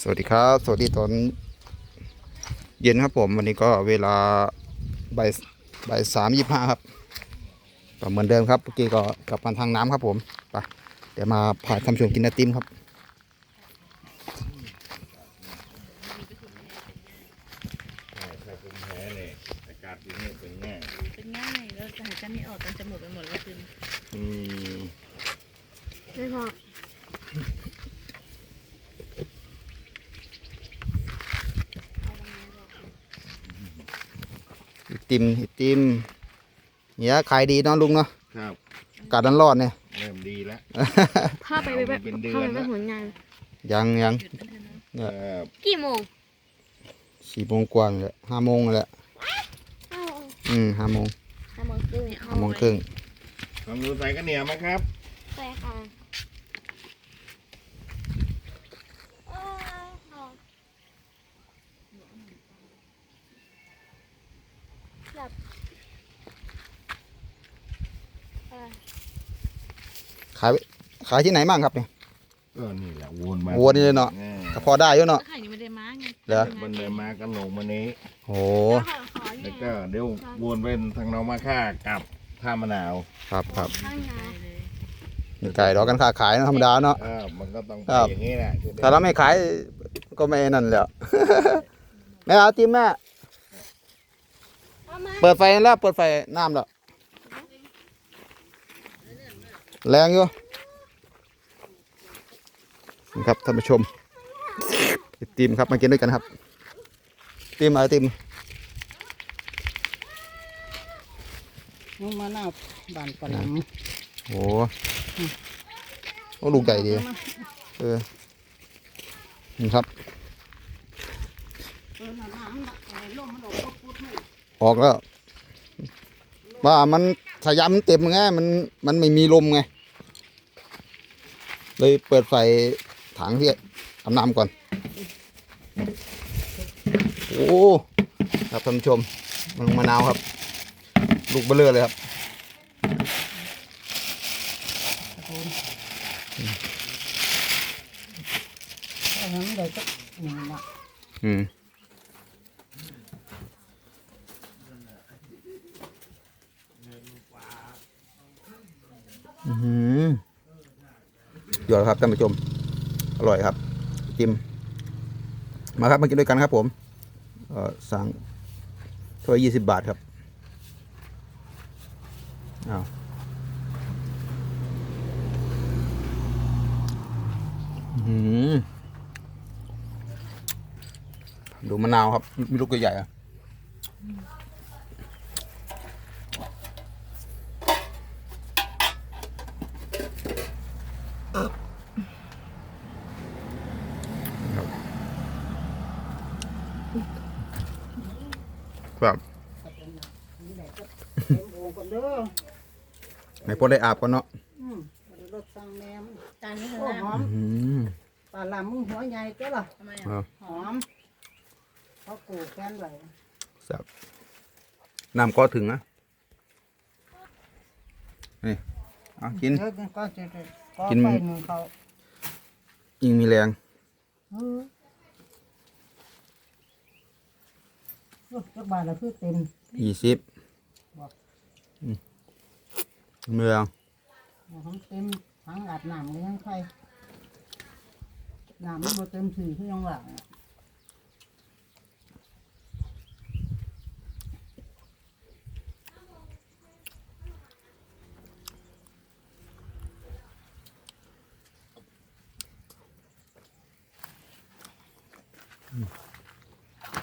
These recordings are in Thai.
สวัสดีครับ สวัสดีตอนเย็นครับผม วันนี้ก็เวลาบ่ายบ่ายสามยี่ห้าครับก็เหมือนเดิมครับเมื่อกี้ก็กลับมาทางน้ำครับผมไปเดี๋ยวมาพาท่านผู้ชมกินไอติมครับใช่ถ้าผมแพ้เนี่ยอากาศที่นี่เป็นง่ายเป็นง่ายแล้วหายใจไม่ออกจนจมูกไปหมดแล้วคืออืมไม่พอ ติมไอติมเนี่ยขายดีเนาะลุงเนาะครับอากาศร้อนๆเนี่ยเริ่มดีแล้วถ้าไปไปเป็นเดือนเข้าไปแล้วเป็นหัวงาน ยังยังหยุดกันเถอะเนอะเออกี่โมงสี่โมงกว่าเลยห้าโมงแหละอืมห้าโมงห้าโมงครึ่งห้าโมงครึ่งลองดูใส่กระเหนียวไหมครับใช่ค่ะ แบบขายขายที่ไหนบ้างครับเนี่ย ก็นี่แหละวนมาวนนี่เลยเนาะออก็พอได้อยู่เนาะ ไข่นี่ไม่ได้มาไงเหรอ มันเลยมากันลงมานี้ โอ้แล้วก็เดี๋ยววนเป็นทางหน้องมาค่ากับท่ามะนาวครับครับข้างในเลยมีไก่รอกันค้าขายเนอะธรรมดาเนาะ เออมันก็ต้องไปครับ อย่างนี้แหละถ้าเราไม่ขายก็ไม่นั่นแหละ แม่เอาติมแม่ เอามาเปิดไฟแล้วเปิดไฟน้ำแล้วแรงอยู่นี่ครับท่านผู้ชมไอติมครับมากินด้วยกันครับติมเอาไอติมน้องมะนาวบานปลาหลังโอ้โอ้ลูกใหญ่ดีเออนี่ครับเออน้ำน้ำน่ะเอาลมมันออกก็พูดให้ ออกแล้วว่ามันสายามมันเต็มไงมันมันไม่มีลมไง เลยเปิดไฟถังที่อาบน้ำก่อน โอ้ครับท่านผู้ชมมันมะนาวครับ ลูกเบลอเลยครับถ้าทำได้ก็นี่นะอืมอื้อหือ ยอดครับท่านผู้ชม อร่อยครับ จิ้ม มาครับมากินด้วยกันครับผมสั่งถ้วยยี่สิบบาทครับอ้าวหือดูมะนาวครับ มีลูกใหญ่ๆอะ ครับนี่แหละก็เต็มโอ่งก่อนเด้อในพอได้อาบก่อนเนาะอืมเดี๋ยวรถสั่งแหนมจานนี้โอ้เท่าไหร่หอมอืมปลาหลามมึงหัวใหญ่ก็ล่ะทำไมเอาอะหอมเขาปลูกแค่ไหนแซ่บน้ำก็ถึงนะนี่เอากินเยอะก็จะได้ก็กิน ไปหนึ่งเขายิงมีแรง เออโอ้ จักบาทละคือเต็มยี่สิบบอกเมืองหอมเต็มทั้งอาบน้ำเลยทั้งใครน้ำมันบ่เต็มถี่ที่ยังหลัง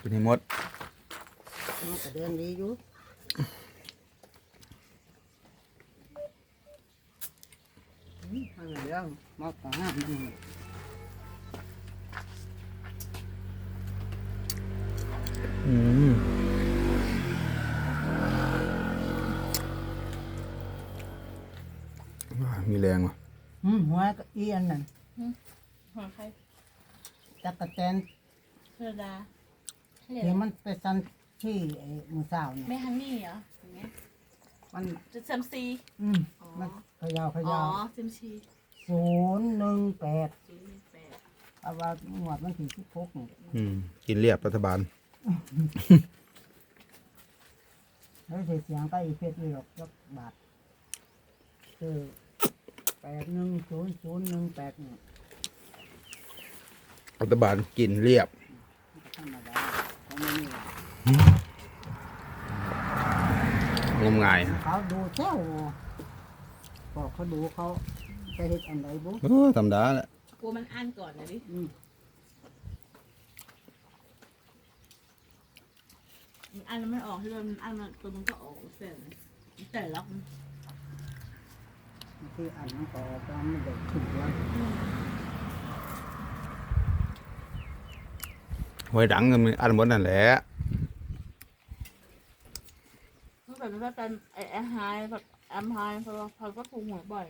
กินให้หมด มันก็เดินดีอยู่อืมเอาเรื่องมาต่อหน้าอืมอืมว้ามีแรงว่ะอืมหัวก็เอียนนั่นหัวใครจักรแตนเธอดาเดี๋ยวมันไปซัน ที่ไอ้มือสาวเนี่ยแม่ฮันนี่เหรออย่างเงี้ยมันจะซัมซีอืมมันเขยาวขอ๋อยาวซิมชีศูนย์หนึ่งแปดศูนย์หนึ่งแปดเอาว่าหมวดมันถึงสิบหกนี่อืมกินเรียบรัฐบาล แล้วเสียเสียงก็อีกเพชรนี่หรอกสักบาทคือแปดหนึ่งศูนย์ศูนย์หนึ่งแปดเนี่ยรัฐบาลกินเรียบธรรมดาเขาไม่มีหรอก งมงายเขาดูเจ้าบอกเขาดูเขาไปเห็ดอันไหนบุเออธรรมดาแหละกลัวมันอันก่อนนะดิอืมมันอันแล้วไม่ออกที่โดนมันอันมันตัวมันก็ออกเสร็จแต่ล็อกมันที่อันนั้นก็ตอนมันเด็กขึ้นแล้วหวยดังกันมันอันหมดนั่นแหละ เมื่อก่อนมันก็เป็นไอ้แอมไฮแบบแอมไฮเพราะว่าเขาก็ถูกหวยบ่อย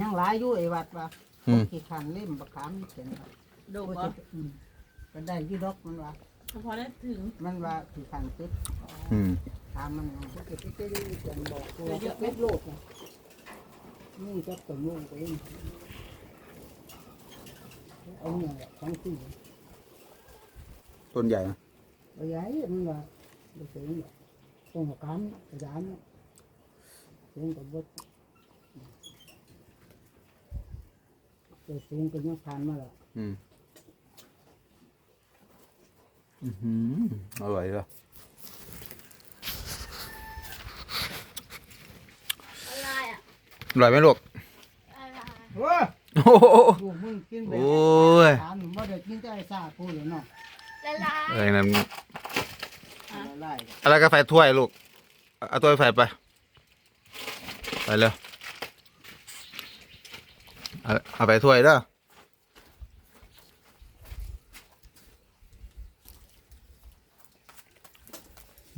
ยังหลายอยู่ไอ้วัดว่าอืมกี่ขันเล่มประคามเขียนว่าดูก็ว่าจะอืมก็ได้อยี่ดอกมันว่าเฉพาะได้ถึงมันว่ากี่ขันติดอืมถามมันมันก็จะไปได้เขียนบอกตัวจะเป็ดโลกนะนี่ก็ตัวโยงเองเอาเนี่ยแหละทั้งสี่ต้นใหญ่นะเอาใหญ่มันว่าดูสูงแบบตรงกับการกระดานเนี่ยสูงกับบดตัวสูงก็ยังผ่านมาแล้วอืม อือหืออร่อยเลย อะไรอะ อร่อยไหมลูกอะไรเฮ้ยโอ้โหลูกมึงกินไปโอ้ยถามหนูว่าเด็กกินใจซาพูดเลยเนาะละลายอะไรนั่นละลายอะไรก็ใส่ถ้วยลูกเอาถ้วยใส่ไปไปเร็วเอาเอาไปถ้วยเด้อ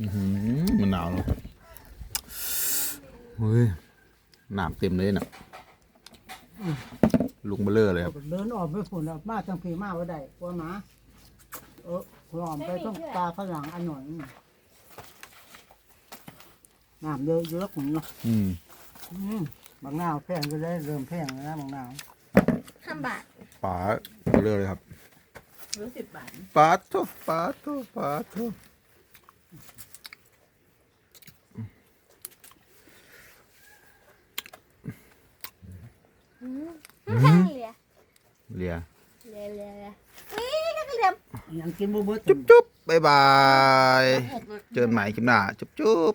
อือหือมันหนาวแล้วเฮ้ย น้ำเต็มเลยน่ะลุงเบลเลอร์เลยครับเดินออกไปฝุ่นออกมาจังพีมาว่าได้กลัวหมาเออหลอมไปต้องตาฝรั่งอันหน่อยอืมน้ำเยอะเยอะของเนาะอืมอืมบางนาวแพงก็ได้เริ่มแพงแล้วนะบางนาวห้าบาทป๋าเบลเลอร์เลยครับรู้สิบบาทป๋าทุป๋าทุป๋าทุไม่ใช่เหลีย เลียเหลียเหลียเหลียเฮ้ยนักเรียนยังกินบ่เบิดจุ๊บจุ๊บบายบาย เจอกันใหม่คลิปหน้า จุ๊บจุ๊บ